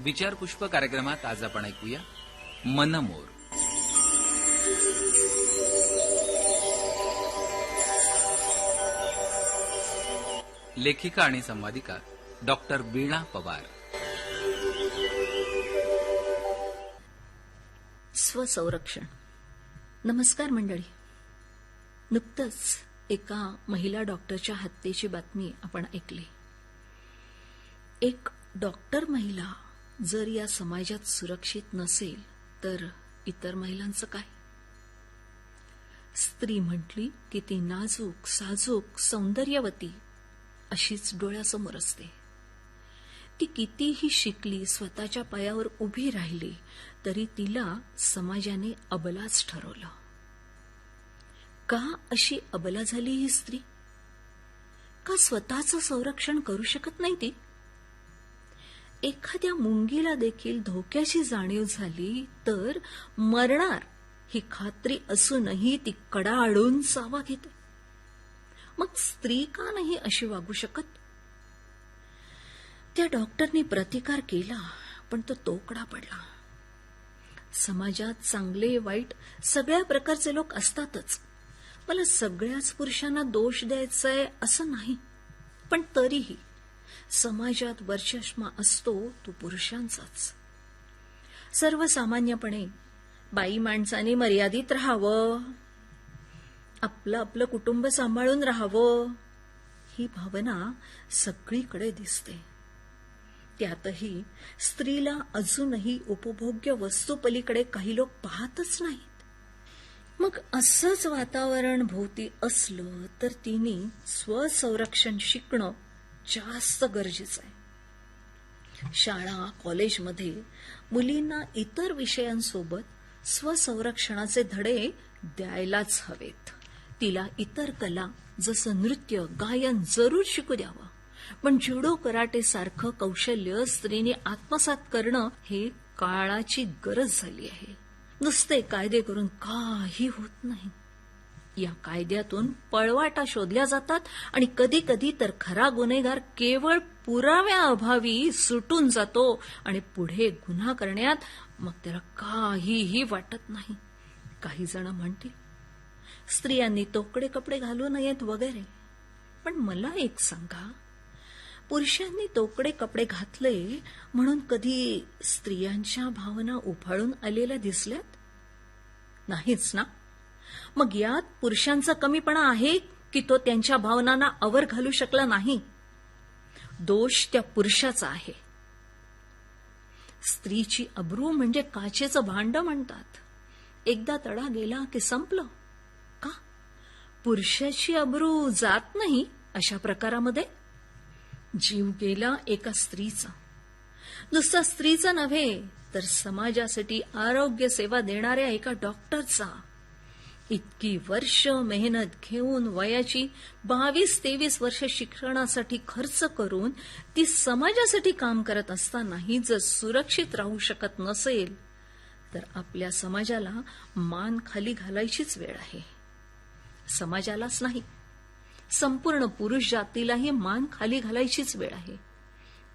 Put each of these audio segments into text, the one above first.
विचारपुष्प कार्यक्रमात आज आपण ऐकूया मनमोर. लेखिका आणि संवादिका डॉक्टर वीणा पवार. स्वसंरक्षण. नमस्कार मंडळी. नुकतंच एका महिला डॉक्टरच्या हत्येची बातमी आपण ऐकली. एक डॉक्टर महिला जर या समाजात सुरक्षित नसेल तर इतर महिलांचं काय? स्त्री म्हटली की ती नाजूक साजूक सौंदर्यवती अशीच डोळ्यासमोर असते. ती कितीही शिकली स्वतःच्या पायावर उभी राहिली तरी तिला समाजाने अबलाच ठरवलं. का अशी अबला झाली ही स्त्री? का स्वतःचं संरक्षण करू शकत नाही ती? एखाद्या मुंगीला देखील धोक्याची जाणीव झाली तर मरणार ही खात्री असूनही ती कडाळून सावा घेते. मग स्त्री का नाही अशी वागू शकत? त्या डॉक्टरने प्रतिकार केला पण तो तोकडा पडला. समाजात चांगले वाईट सगळ्या प्रकारचे लोक असतातच. मला सगळ्याच पुरुषांना दोष द्यायचा आहे असं नाही. पण तरीही समाजात वर्चस्मा असतो तो पुरुषांचाच. सर्वसामान्यपणे बाई माणसाने मर्यादित राहावं. आपलं आपलं कुटुंब सांभाळून राहावं. ही भावना सगळीकडे दिसते. त्यातही स्त्रीला अजूनही उपभोग्य वस्तूपलीकडे काही लोक पाहतच नाहीत. मग असंच वातावरण भोवती असलं तर तिने स्वसंरक्षण शिकणं जास्त गरजेचं आहे. शाळा कॉलेजमध्ये मुलींना इतर विषयांसोबत स्वसंरक्षणाचे धडे द्यायलाच हवेत. तिला इतर कला जसं नृत्य गायन जरूर शिकू द्यावं. पण जुडो कराटे सारखं कौशल्य स्त्रीने आत्मसात करणं हे काळाची गरज झाली आहे. नुसते कायदे करून काही होत नाही. या कायद्यातून पळवाटा शोधल्या जातात आणि कधी कधी तर खरा गुन्हेगार केवळ पुराव्याअभावी सुटून जातो आणि पुढे गुन्हा करण्यात मग त्याला काहीही वाटत नाही. काही जण म्हणतील स्त्रियांनी तोकडे कपडे घालू नयेत वगैरे. पण मला एक सांगा पुरुषांनी तोकडे कपडे घातले म्हणून कधी स्त्रियांच्या भावना उफाळून आलेल्या दिसल्यात? नाहीच ना. मग यात पुरुषांचा कमीपणा आहे की तो त्यांच्या भावनांना आवर घालू शकला नाही? दोष त्या पुरुषाचा आहे. स्त्रीची अब्रू म्हणजे काचेचं भांड म्हणतात. एकदा तडा गेला की संपलं. का? पुरुषाची अब्रू जात नाही अशा प्रकारामध्ये? जीव गेला एका स्त्रीचा. नुसता स्त्रीचा नव्हे तर समाजासाठी आरोग्य सेवा देणाऱ्या एका डॉक्टरचा. इतकी वर्ष मेहनत घेऊन वयाची बावीस तेवीस वर्ष शिक्षणासाठी खर्च करून ती समाजासाठी काम करत असतानाही जर सुरक्षित राहू शकत नसेल तर आपल्या समाजाला मान खाली घालायचीच वेळ आहे. समाजालाच नाही. संपूर्ण पुरुष जातीलाही मान खाली घालायचीच वेळ आहे.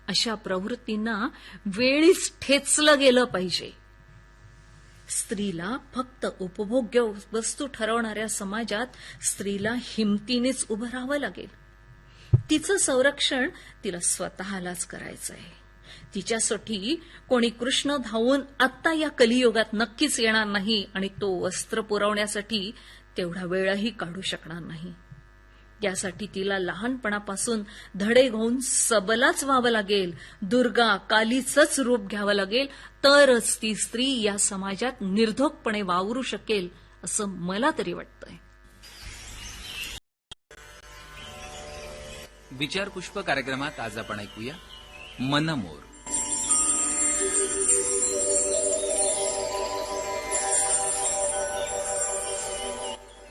अशा प्रवृत्तींना वेळीच ठेचलं गेलं पाहिजे. स्त्रीला फक्त उपभोग्य वस्तू ठरवणाऱ्या समाजात स्त्रीला हिमतीनेच उभं राहावं लागेल. तिचं संरक्षण तिला स्वतःलाच करायचं आहे तिच्यासाठी कोणी कृष्ण धावून आत्ता या कलियुगात नक्कीच येणार नाही आणि तो वस्त्र पुरवण्यासाठी तेवढा वेळही काढू शकणार नाही. यासाठी तिला लहानपणापासून धडे घेऊन सबलाच व्हावं लागेल. दुर्गा कालीचंच रूप घ्यावं लागेल. तरच ती स्त्री या समाजात निर्धोकपणे वावरू शकेल असं मला तरी वाटतंय. विचारपुष्प कार्यक्रमात आज आपण ऐकूया मनमोर.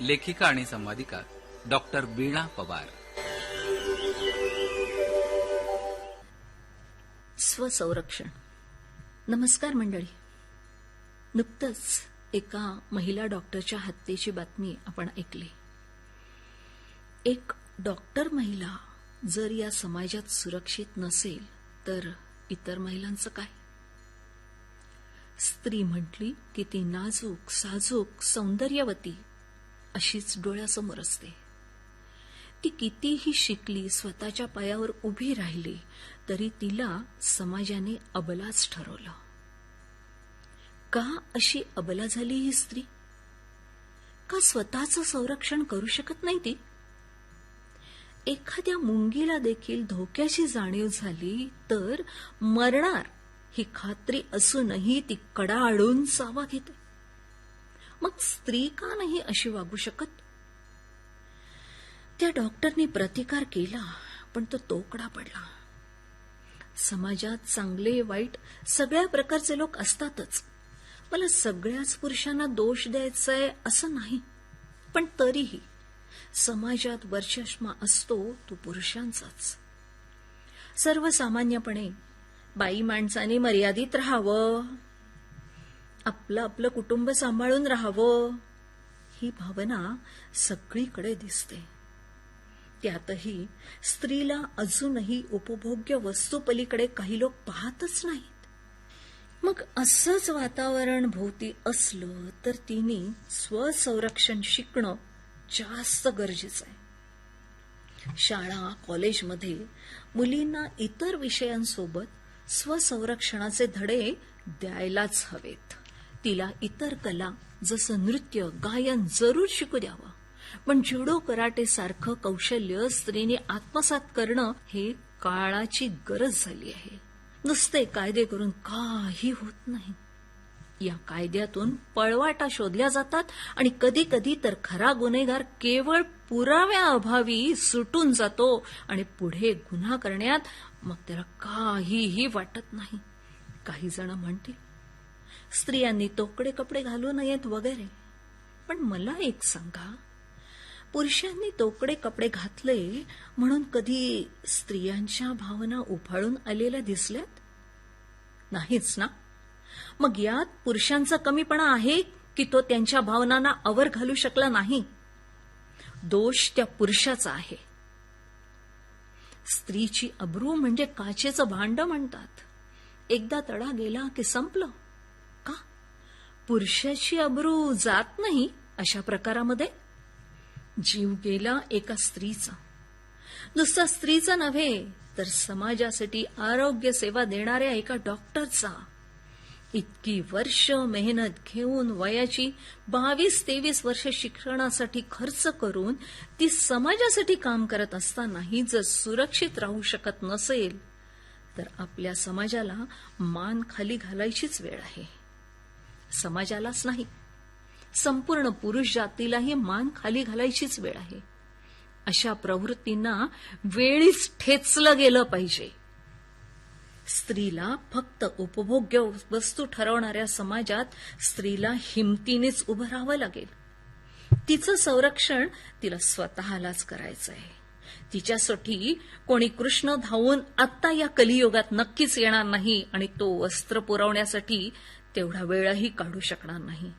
लेखिका आणि संवादिका डॉक्टर वीणा पवार. स्वसंरक्षण. नमस्कार मंडळी. नुकतंच एका महिला डॉक्टरच्या हत्येची बातमी आपण ऐकली. एक डॉक्टर महिला जर या समाजात सुरक्षित नसेल तर इतर महिलांचं काय? स्त्री म्हटली की ती नाजूक साजूक सौंदर्यवती अशीच डोळ्यासमोर असते. ती कितीही शिकली स्वतःच्या पायावर उभी राहिली तरी तिला समाजाने अबलाच ठरवलं. का अशी अबला झाली ही स्त्री? का स्वतःचं संरक्षण करू शकत नाही ती? एखाद्या मुंगीला देखील धोक्याची जाणीव झाली तर मरणार ही खात्री असूनही ती कडाळून सावा घेते. मग स्त्री का नाही अशी वागू शकत? त्या डॉक्टरनी प्रतिकार केला पण तो तोकडा पडला. समाजात चांगले वाईट सगळ्या प्रकारचे लोक असतातच. मला सगळ्याच पुरुषांना दोष द्यायचा आहे असं नाही. पण तरीही समाजात वर्चस्मा असतो तो पुरुषांचाच. सर्वसामान्यपणे बाई माणसाने मर्यादित राहावं. आपलं आपलं कुटुंब सांभाळून राहावं. ही भावना सगळीकडे दिसते. त्यातही स्त्रीला अजूनही उपभोग्य वस्तूपलीकडे काही लोक पाहतच नाहीत. मग असंच वातावरण भोवती असलं तर तिने स्वसंरक्षण शिकणं जास्त गरजेचं आहे. शाळा कॉलेजमध्ये मुलींना इतर विषयांसोबत स्वसंरक्षणाचे धडे द्यायलाच हवेत. तिला इतर कला जसं नृत्य गायन जरूर शिकू द्यावं. पण जुडो कराटे सारखं कौशल्य स्त्रीने आत्मसात करणं हे काळाची गरज झाली आहे. नुसते कायदे करून काही होत नाही. या कायद्यातून पळवाटा शोधल्या जातात आणि कधी कधी तर खरा गुन्हेगार केवळ पुराव्याअभावी सुटून जातो आणि पुढे गुन्हा करण्यात मग त्याला काहीही वाटत नाही. काही जण म्हणतील स्त्रियांनी तोकडे कपडे घालू नयेत वगैरे. पण मला एक सांगा पुरुषांनी तोकडे कपडे घातले म्हणून कधी स्त्रियांच्या भावना उफाळून आलेल्या दिसल्यात? नाहीच ना. मग यात पुरुषांचा कमीपणा आहे की तो त्यांच्या भावनांना आवर घालू शकला नाही? दोष त्या पुरुषाचा आहे. स्त्रीची अब्रू म्हणजे काचेचं भांड म्हणतात. एकदा तडा गेला की संपलं. का? पुरुषाची अब्रू जात नाही अशा प्रकारामध्ये? जीव गेला एका स्त्रीचा. नुसता स्त्रीचा नव्हे तर समाजासाठी आरोग्य सेवा देणाऱ्या एका डॉक्टरचा. इतकी वर्ष मेहनत घेऊन वयाची बावीस तेवीस वर्ष शिक्षणासाठी खर्च करून ती समाजासाठी काम करत असतानाही जर सुरक्षित राहू शकत नसेल तर आपल्या समाजाला मान खाली घालायचीच वेळ आहे. समाजालाच नाही. संपूर्ण पुरुष जातीलाही मान खाली घालायचीच वेळ आहे. अशा प्रवृत्तींना वेळीच ठेचलं गेलं पाहिजे. स्त्रीला फक्त उपभोग्य वस्तू ठरवणाऱ्या समाजात स्त्रीला हिमतीनेच उभं राहावं लागेल. तिचं संरक्षण तिला स्वतःलाच करायचं आहे तिच्यासाठी कोणी कृष्ण धावून आत्ता या कलियुगात नक्कीच येणार नाही आणि तो वस्त्र पुरवण्यासाठी तेवढा वेळही काढू शकणार नाही.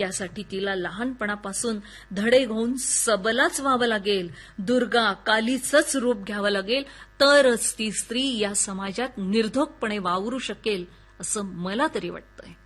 त्यासाठी तिला लहानपणापासून धडे घेऊन सबलाच व्हावं लागेल. दुर्गा कालीचंच रूप घ्यावं लागेल. तरच ती स्त्री या समाजात निर्धोकपणे वावरू शकेल असं मला तरी वाटतंय.